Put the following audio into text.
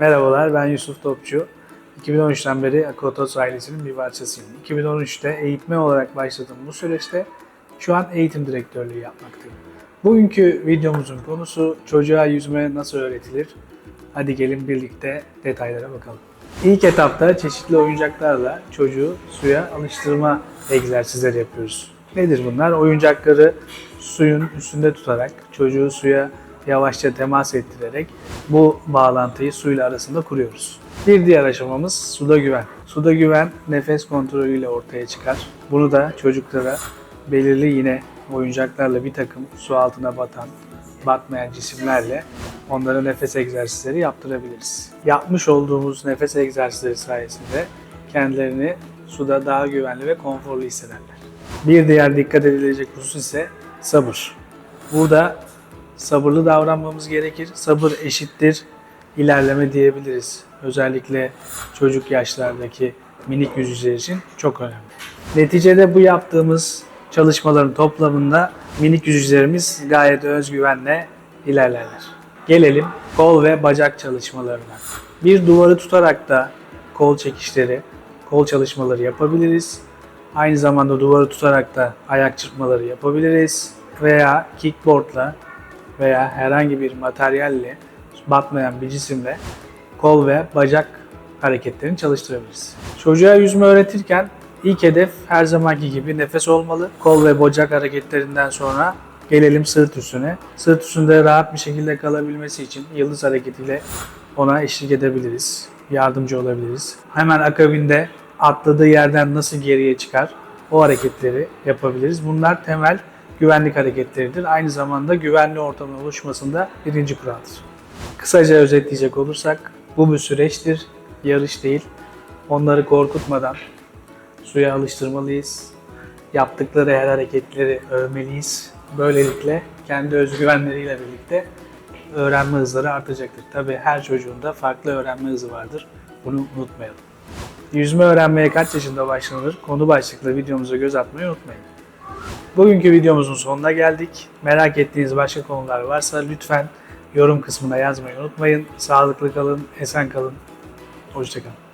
Merhabalar ben Yusuf Topçu. 2013'ten beri Akotos ailesinin bir parçasıyım. 2013'te eğitme olarak başladığım bu süreçte şu an eğitim direktörlüğü yapmaktayım. Bugünkü videomuzun konusu çocuğa yüzme nasıl öğretilir? Hadi gelin birlikte detaylara bakalım. İlk etapta çeşitli oyuncaklarla çocuğu suya alıştırma egzersizleri yapıyoruz. Nedir bunlar? Oyuncakları suyun üstünde tutarak çocuğu suya yavaşça temas ettirerek bu bağlantıyı suyla arasında kuruyoruz. Bir diğer aşamamız suda güven. Suda güven nefes kontrolüyle ortaya çıkar. Bunu da çocuklara belirli yine oyuncaklarla bir takım su altına batan, batmayan cisimlerle onlara nefes egzersizleri yaptırabiliriz. Yapmış olduğumuz nefes egzersizleri sayesinde kendilerini suda daha güvenli ve konforlu hissederler. Bir diğer dikkat edilecek husus ise sabır. Burada sabırlı davranmamız gerekir. Sabır eşittir ilerleme diyebiliriz. Özellikle çocuk yaşlardaki minik yüzücüler için çok önemli. Neticede bu yaptığımız çalışmaların toplamında minik yüzücülerimiz gayet özgüvenle ilerlerler. Gelelim kol ve bacak çalışmalarına. Bir duvarı tutarak da kol çekişleri, kol çalışmaları yapabiliriz. Aynı zamanda duvarı tutarak da ayak çırpmaları yapabiliriz. Veya kickboardla veya herhangi bir materyalle batmayan bir cisimle kol ve bacak hareketlerini çalıştırabiliriz. Çocuğa yüzme öğretirken ilk hedef her zamanki gibi nefes olmalı. Kol ve bacak hareketlerinden sonra gelelim sırt üstüne. Sırt üstünde rahat bir şekilde kalabilmesi için yıldız hareketiyle ona eşlik edebiliriz. Yardımcı olabiliriz. Hemen akabinde atladığı yerden nasıl geriye çıkar o hareketleri yapabiliriz. Bunlar temel güvenlik hareketleridir. Aynı zamanda güvenli ortamın oluşmasında birinci kuraldır. Kısaca özetleyecek olursak bu bir süreçtir, yarış değil. Onları korkutmadan suya alıştırmalıyız. Yaptıkları her hareketleri övmeliyiz. Böylelikle kendi özgüvenleriyle birlikte öğrenme hızları artacaktır. Tabii her çocuğun da farklı öğrenme hızı vardır. Bunu unutmayalım. Yüzme öğrenmeye kaç yaşında başlanır? Konu başlıklı videomuza göz atmayı unutmayın. Bugünkü videomuzun sonuna geldik. Merak ettiğiniz başka konular varsa lütfen yorum kısmına yazmayı unutmayın. Sağlıklı kalın, esen kalın. Hoşçakalın.